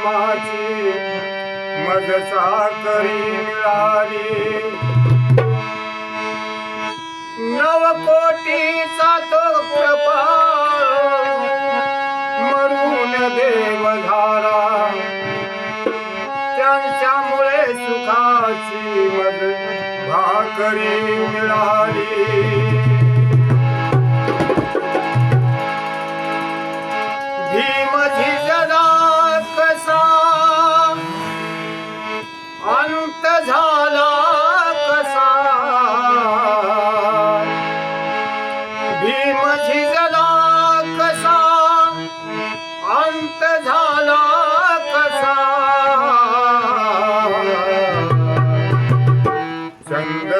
प्रेमाची मज साखरी मिळाली. नव कोटीचा तो मरून देव झाला. त्यांच्यामुळे सुखाची मज भाकरी मिळाली. ಚಂದ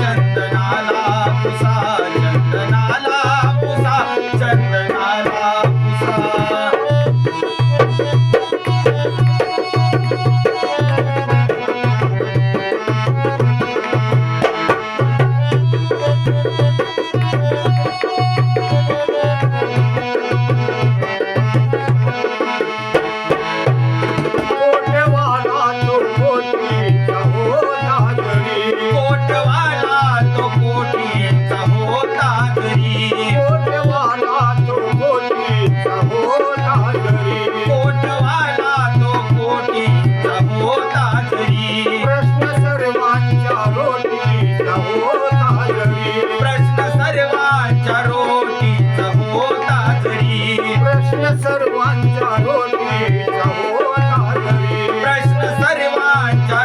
నందనాయ सर्वांच्या रोजी प्रश्न सर्वांच्या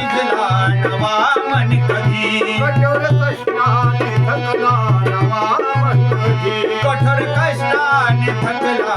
भिजला नवा कठोर कष्टाने थकला